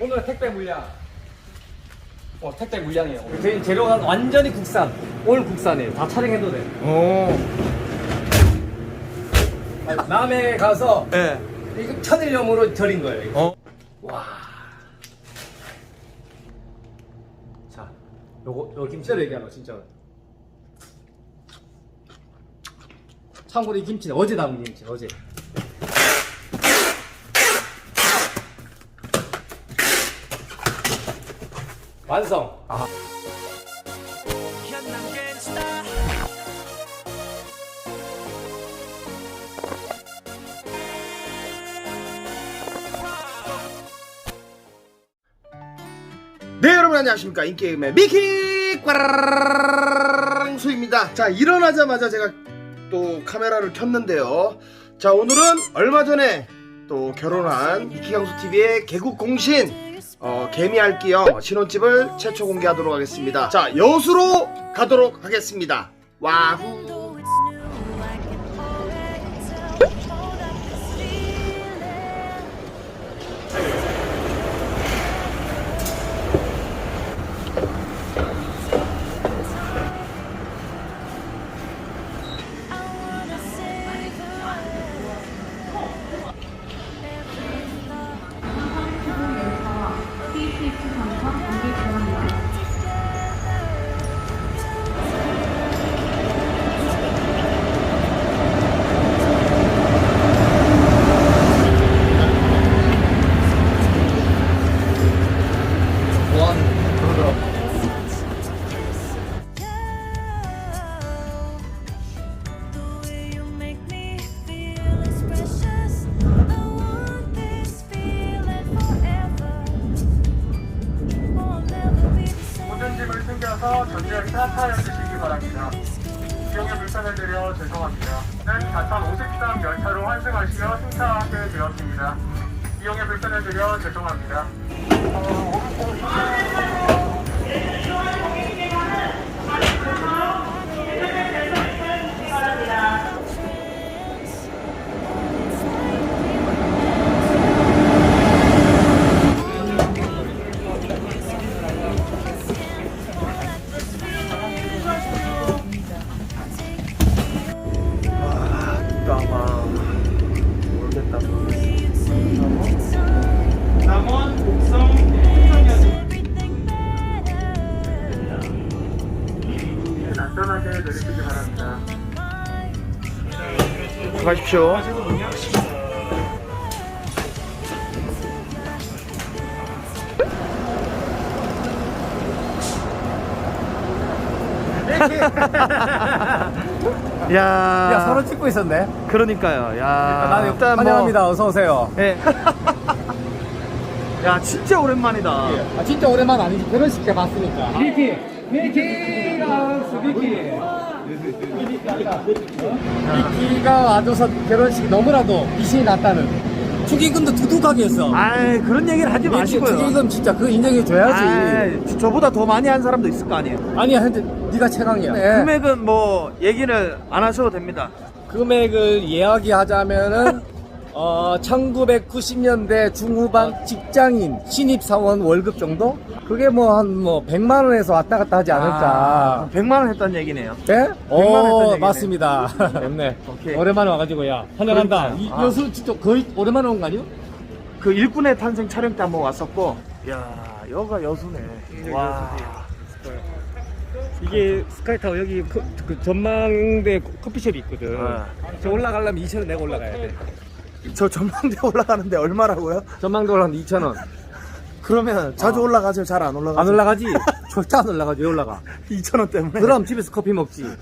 오늘 택배 물량. 어, 택배 물량이에요. 저희 재료가 완전히 국산. 올 국산이에요. 다 촬영해도 돼. 오. 남해 가서 예. 이거 천일염으로 절인 거예요. 이거. 어. 와. 자, 요거 요 김치를 얘기하는 거 진짜. 참고로 이 김치는 어제 담은 김치 어제. 완성. 아. 네 여러분 안녕하십니까 인게임의 미키 꽝수입니다 자 일어나자마자 제가 또 카메라를 켰는데요 자 오늘은 얼마 전에 또 결혼한 미키강수TV의 개국 공신 어, 개미알기형 신혼집을 최초 공개하도록 하겠습니다. 자 여수로 가도록 하겠습니다. 와후 되었습니다. 이용에 불편을 드려 죄송합니다. 아 가십시오 야, 야 서로 찍고 있었네. 그러니까요. 야, 나는 일단 뭐- 환영합니다. 어서 오세요. 예. 야, 진짜 오랜만이다. 아 진짜 오랜만 아니지 결혼식 때 봤으니까. 미키, 미키가 미키. 미키가 와줘서 결혼식 너무나도 미신이 났다는. 축의금도 두둑하게 했어. 아이, 그런 얘기를 하지 마시고요. 축의금 진짜 그 인정해 줘야지. 아이, 저보다 더 많이 한 사람도 있을 거 아니에요. 아니야, 근데 네가 최강이야. 네. 금액은 뭐 얘기를 안 하셔도 됩니다. 금액을 이야기하자면은 어 1990년대 중후반 직장인 신입사원 월급 정도? 그게 뭐 한 뭐 100만 원에서 왔다 갔다 하지 않을까. 100만 원 했다는 얘기네요. 네? 원 했다는 오, 얘기네. 맞습니다. 됐네. 오케이. 오랜만에 와가지고, 야, 환영한다. 그러니까요. 이 아. 여수 진짜 거의 오랜만에 온 거 아니요? 그 일꾼의 탄생 촬영 때 한번 왔었고, 야, 여가 여수네. 와. 이게 스카이타워 여기 그, 그 전망대 커피숍이 있거든. 아. 저 올라가려면 2,000원 내고 올라가야 돼. 저 전망대 올라가는데 얼마라고요? 전망대 올라가면 2,000원. 그러면 자주 올라가세요? 잘 안 올라가세요? 안 올라가지? 절대 안 올라가지. 왜 올라가? 2,000원 때문에. 그럼 집에서 커피 먹지.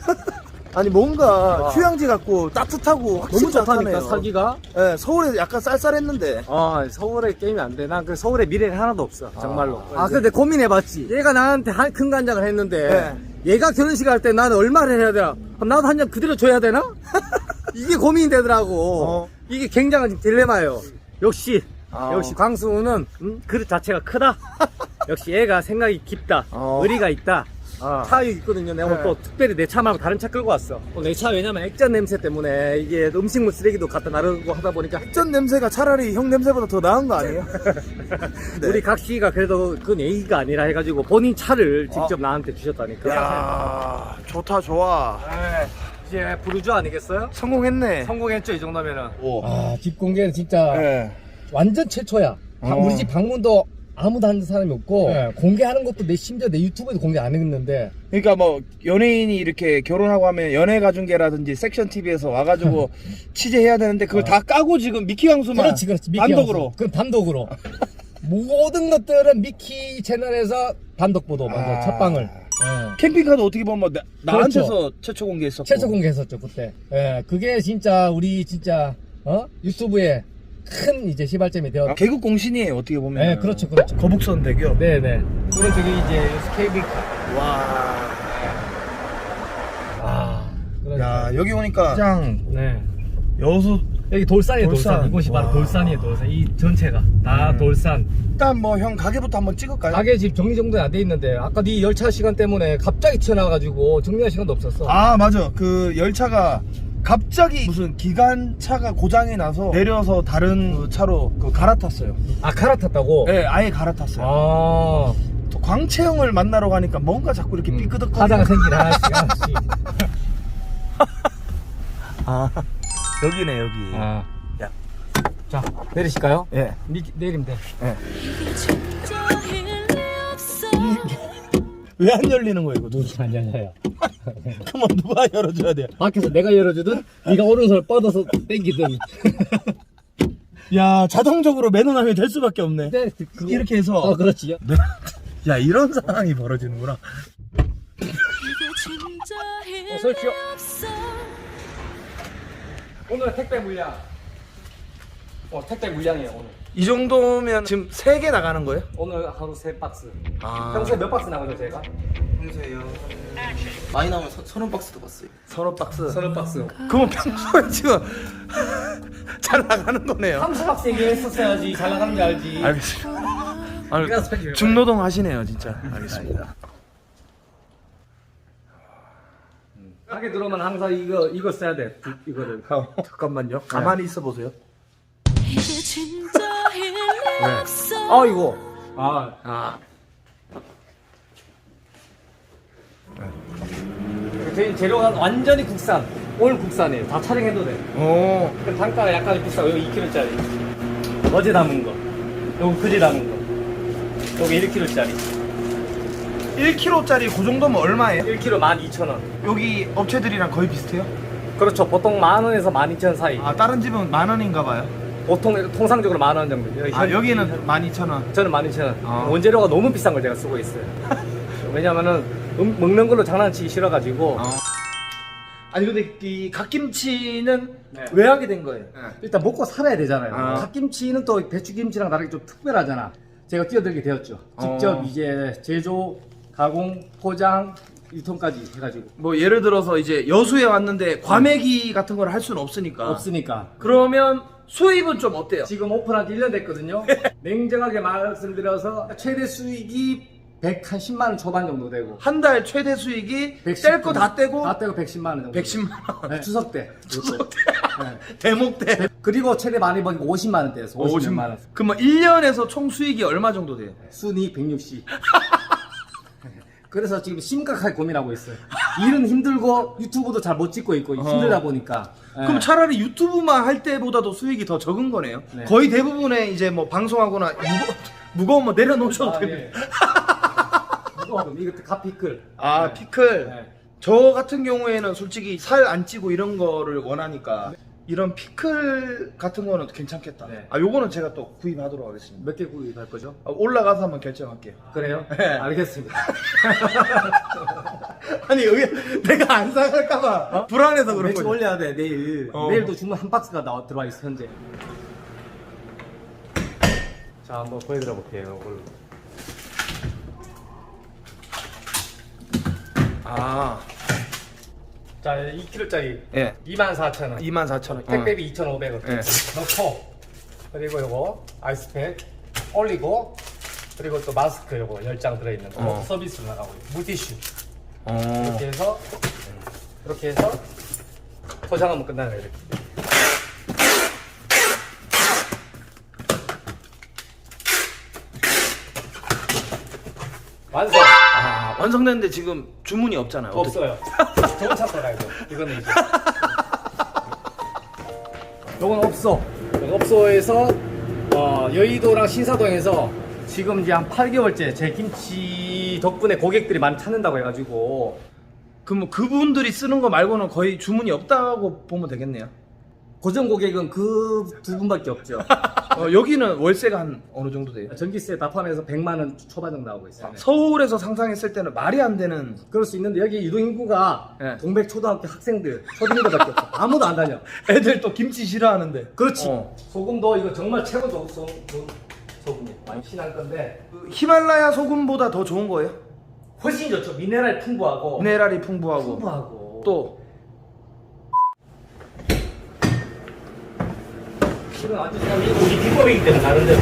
아니 뭔가 와. 휴양지 같고 따뜻하고 확실히 너무 좋다니까. 살기가. 예, 서울에 약간 쌀쌀했는데. 어, 서울에 게임이 안 돼. 난그 서울에 미래가 하나도 없어. 정말로. 아, 근데 고민해봤지. 얘가 나한테 한 큰 간장을 했는데, 얘가 결혼식 할 때 나는 얼마를 해야 되나? 그럼 나도 한 잔 그대로 줘야 되나? 이게 고민이 되더라고. 어. 이게 굉장한 딜레마예요. 역시, 아. 역시 광수는 음, 그릇 자체가 크다. 역시 얘가 생각이 깊다. 어. 의리가 있다. 아. 차 있거든요. 내가 네. 오늘 또 특별히 내 차 말고 다른 차 끌고 왔어. 내 차 왜냐면 액젓 냄새 때문에 이게 음식물 쓰레기도 갖다 나르고 하다 보니까 전 냄새가 차라리 형 냄새보다 더 나은 거 아니에요? 네. 우리 각 씨가 그래도 그건 예의가 아니라 해가지고 본인 차를 직접 나한테 주셨다니까. 야 좋다 좋아. 네. 이제 부르주 아니겠어요? 성공했네. 성공했죠 이 정도면은. 오. 아, 집 공개는 진짜 네. 완전 최초야. 방- 어. 우리 집 방문도 아무도 하는 사람이 없고 공개하는 것도 내 심지어 내 유튜브에도 공개 안 했는데 그러니까 뭐 연예인이 이렇게 결혼하고 하면 연애 가중계라든지 섹션 TV에서 와가지고 취재해야 되는데 그걸 다 까고 지금 미키 강수만 그렇지 그렇지 미키 단독으로. 그 단독으로 모든 것들은 미키 채널에서 단독 보도 먼저 아. 첫 방을 예. 캠핑카도 어떻게 보면 뭐 나, 나한테서 그렇죠. 최초 공개했었고. 최초 공개했었죠 그때 예, 그게 진짜 우리 진짜 어? 유튜브에 큰 이제 시발점이 되었 아, 개국 공신이에요 어떻게 보면. 네 그렇죠 그렇죠 거북선 대교. 네 네 그리고 저기 이제 스케이블카 와. 아 그러니까. 야 여기 오니까 짱 네 여수 여기 돌산이에요 돌산, 돌산. 이곳이 바로 와. 돌산이에요 돌산 이 전체가 다 음. 돌산 일단 뭐 형 가게부터 한번 찍을까요? 가게 집 정리정돈이 안돼 있는데 아까 네 열차 시간 때문에 갑자기 튀어나와가지고 정리할 시간도 없었어 아 맞아 그 열차가 갑자기 무슨 기관차가 고장이 나서 내려서 다른 그 차로 그 갈아탔어요. 아 갈아탔다고? 네, 아예 갈아탔어요. 아 또 광채형을 만나러 가니까 뭔가 자꾸 이렇게 삐끄덕거리고 화자가 생긴 하나씩 하나씩 아 여기네 여기. 아. 야. 자 내리실까요? 예. 미, 내리면 돼 진짜 일리 없어 왜안 열리는 거예요 이거? 누 아니 아니야 그러면 누가 열어줘야 돼요? 밖에서 내가 열어주든 네가 오른손을 뻗어서 당기든 야 자동적으로 매너남이 될 수밖에 없네. 근데 그거- 이렇게 해서 어 그렇지 네. 야 이런 상황이 벌어지는구나. 이게 진짜 일리 어서 오십시오. 오늘 택배 물량 어 택배 물량이에요 오늘 이 정도면 지금 세개 나가는 거예요? 오늘 하루 세 박스 아. 평소에 몇 박스 나가죠 제가? 많이 나오면 서, 서른 박스도 봤어요. 서너 박스. 서른 박스 그러면 평소에 지금 잘 나가는 거네요. 30박스 얘기했었어야지 잘 나가는지 알지 알겠습니다. 아니, 팩 중노동 하시네요, 진짜. 알겠습니다. 가게 들어오면 항상 이거 이거 써야 돼. 두- 이거를. 잠깐만요. 가만히 있어 보세요. 이게 진짜 일리 없어. 아 이거. 아. 아, 저희 재료가 완전히 국산. 올 국산이에요. 다 촬영해도 돼. 오, 그 단가가 약간 비싸. 여기 2kg짜리. 어제 담은 거. 여기 그제 담은 거. 여기 1kg짜리 1kg짜리 그 정도면 얼마예요? 1kg 12,000원 여기 업체들이랑 거의 비슷해요? 그렇죠 보통 만 원에서 12,000원 사이 아, 다른 집은 만 원인가 봐요. 보통 통상적으로 만 원 정도 여기 아, 현- 여기는 12,000원. 저는 12,000원 아. 원재료가 너무 비싼 걸 제가 쓰고 있어요 왜냐면은 음, 먹는 걸로 장난치기 싫어가지고 아니, 근데 이 갓김치는 네. 왜 하게 된 거예요? 일단 먹고 살아야 되잖아요. 아. 갓김치는 또 배추김치랑 다르게 좀 특별하잖아. 제가 뛰어들게 되었죠. 직접 어. 이제 제조, 가공, 포장, 유통까지 해가지고 뭐 예를 들어서 이제 여수에 왔는데 과메기 같은 걸 할 수는 없으니까. 없으니까. 그러면 수입은 좀 어때요? 지금 오픈한 지 1년 됐거든요. 냉정하게 말씀드려서 최대 수익이 110만 원 초반 정도 되고 한 달 최대 수익이 110뗄거다 떼고 다 떼고 110만 원 정도. 110만 원. 네, 추석 때. 추석 때. 네. 대목 때. 그리고 최대 많이 버니까 50만 원대였어. 50만 원. 그럼 1년에서 총 수익이 얼마 정도 돼요? 순위 160. 그래서 지금 심각하게 고민하고 있어요. 일은 힘들고 유튜브도 잘 못 찍고 있고 힘들다 보니까. 그럼 예. 차라리 유튜브만 할 때보다도 수익이 더 적은 거네요. 네. 거의 대부분의 이제 뭐 방송하거나 무거, 무거운 거 내려놓으셔도 아, 됩니다. 예. 이거 이거 가피클. 아, 피클. 네. 저 같은 경우에는 솔직히 살 안 찌고 이런 거를 원하니까 이런 피클 같은 거는 괜찮겠다. 네. 아, 요거는 제가 또 구입하도록 하겠습니다. 몇 개 구입할 거죠? 아, 올라가서 한번 결정할게요. 그래요? 네. 알겠습니다. 아니, 여기 내가 안 사갈까봐 불안해서 그런 매출 거죠. 올려야 돼 내일. 어. 내일도 주문 한 박스가 나와 들어와 있어 현재. 자 한번 보여드려 볼게요. 이걸로. 아, 자 2kg짜리 예. 24,000원. 24,000원. 택배비 2,500원 예. 넣고 그리고 요거 아이스팩 올리고 그리고 또 마스크 요거 10장 들어있는 거 어. 서비스로 나가고 물티슈 어. 이렇게 해서 이렇게 해서 포장하면 끝나는 거예요. 이렇게. 완성. 아, 완성됐는데 지금 주문이 없잖아요. 없어요. 저건 찾더라 이거. 이거는 이제. 요건 없어. 없어에서 어, 여의도랑 신사동에서 지금 이제 한 8개월째 제 김치 덕분에 고객들이 많이 찾는다고 해가지고 그럼 뭐 그분들이 쓰는 거 말고는 거의 주문이 없다고 보면 되겠네요. 고정 고객은 그 두 분밖에 없죠. 어, 여기는 월세가 한 어느 정도 돼요? 전기세 다 포함해서 100만 원 초반 정도 나오고 있어요. 네. 서울에서 상상했을 때는 말이 안 되는 그럴 수 있는데 여기 유동 인구가 네. 동백 초등학교 학생들 초딩들밖에 없어. 아무도 안 다녀. 애들 또 김치 싫어하는데. 그렇지. 어. 소금도 이거 정말 최고 소, 소, 소, 소금이 많이 신한 건데 그 히말라야 소금보다 더 좋은 거예요? 훨씬 좋죠. 미네랄 풍부하고 미네랄이 풍부하고 풍부하고 또 이건 완전 그냥 우리 비법이기 때문에 나름대로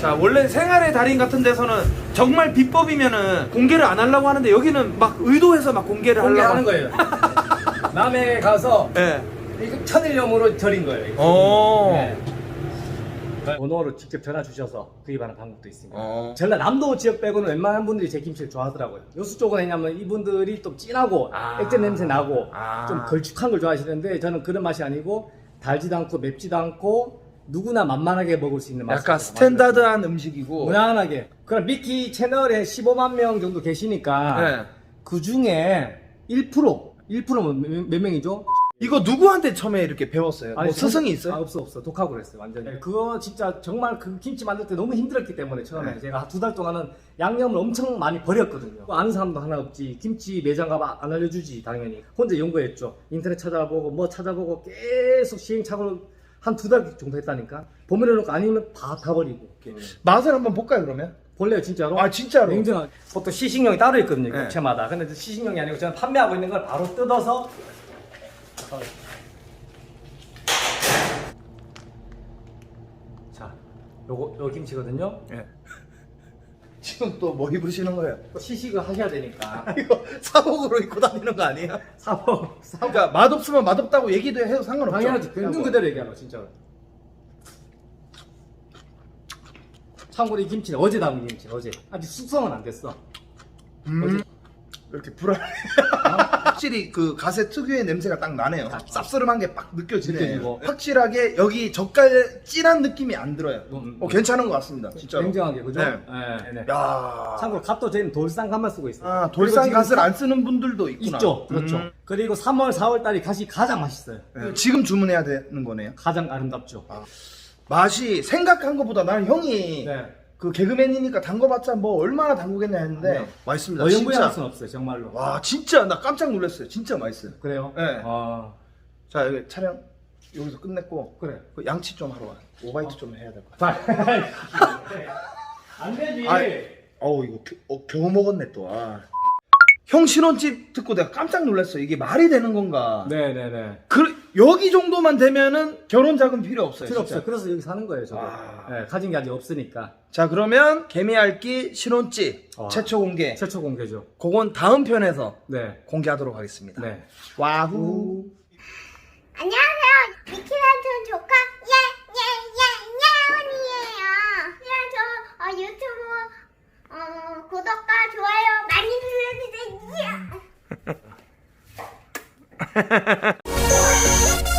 자, 원래 생활의 달인 같은 데서는 정말 비법이면은 공개를 안 하려고 하는데 여기는 막 의도해서 막 공개를 공개하는 하려고 거예요. 남해 가서 예. 이거 천일염으로 절인 거예요. 이거. 어. 네. 번호로 직접 전화 주셔서 구입하는 방법도 있습니다. 어. 전라남도 지역 빼고는 웬만한 분들이 제 김치를 좋아하더라고요. 여수 쪽은 왜냐면 이분들이 좀 진하고 아. 액젓 냄새 나고 아. 좀 걸쭉한 걸 좋아하시는데 저는 그런 맛이 아니고 달지도 않고 맵지도 않고 누구나 만만하게 먹을 수 있는 맛. 약간 스탠다드한 음식이고 무난하게. 그럼 미키 채널에 15만 명 정도 계시니까 네. 그 중에 1% 1%면 몇, 몇 명이죠? 이거 누구한테 처음에 이렇게 배웠어요? 뭐 아니, 스승이 정- 있어요? 아, 없어 없어 독학으로 했어요 완전히 그거 진짜 정말 그 김치 만들 때 너무 힘들었기 때문에 처음에 네. 제가 두 달 동안은 양념을 엄청 많이 버렸거든요 아는 사람도 하나 없지 김치 매장 가면 안 알려주지 당연히 혼자 연구했죠 인터넷 찾아보고 뭐 찾아보고 계속 시행착오를 한 두 달 정도 했다니까 버무려놓고 아니면 다다 버리고 맛을 한번 볼까요 그러면? 볼래요 진짜로? 아 진짜로? 냉정하게 보통 시식용이 따로 있거든요 네. 객체마다 근데 시식용이 아니고 저는 판매하고 있는 걸 바로 뜯어서 자 요거 요 김치거든요. 예. 지금 또 뭐 입으시는 거예요? 또 시식을 하셔야 되니까. 이거 사복으로 입고 다니는 거 아니에요? 사보 그러니까 맛없으면 맛없다고 얘기도 해도 상관없죠? 당연하지. 있는 그대로 얘기하는 거 진짜로. 참고로 이 김치는 어제 담은 김치 어제. 아직 숙성은 안 됐어. 음, 이렇게 불안. 확실히 그 가세 특유의 냄새가 딱 나네요. 쌉싸름한 게 빡 느껴지네. 느껴지고. 확실하게 여기 젓갈 진한 느낌이 안 들어요. 음, 어, 괜찮은 것 같습니다. 진짜로. 냉정하게 그죠? 네. 네, 네. 야. 참고로 갓도 저희는 돌산 갓만 쓰고 있어요. 아, 돌산 갓을 안 쓰는 분들도 있구나. 있죠. 그렇죠. 음. 그리고 3월, 4월 달이 갓이 가장 맛있어요. 네. 지금 주문해야 되는 거네요. 가장 아름답죠. 맛이 생각한 것보다 나는 형이 네. 그 개그맨이니까 담궈봤자 뭐 얼마나 담그겠냐 했는데. 맛있습니다. 어영부에 할 진짜. 수는 없어요, 정말로. 와 진짜 나 깜짝 놀랐어요. 진짜 맛있어요. 그래요? 네. 아, 자 여기 촬영 여기서 끝냈고 그래. 그 양치 좀 하러 와. 오바이트 좀 해야 될 것 같아. 안 되지. 아이. 어우 이거 겨, 어, 겨우 먹었네 또. 아. 형 신혼집 듣고 내가 깜짝 놀랐어. 이게 말이 되는 건가? 네네네. 그 여기 정도만 되면은 결혼 자금 필요 없어요. 필요 진짜. 없어요. 그래서 여기 사는 거예요, 저도. 아. 네, 가진 게 아직 없으니까. 자 그러면 개미알기 신혼집 와. 최초 공개. 최초 공개죠. 그건 다음 편에서 네. 공개하도록 하겠습니다. 네. 와후. 안녕하세요. 미키란촌 조카 예예예예예원이에요. 그냥 저 어, 유튜브 어, 구독과 좋아요 많이 everything. Yeah.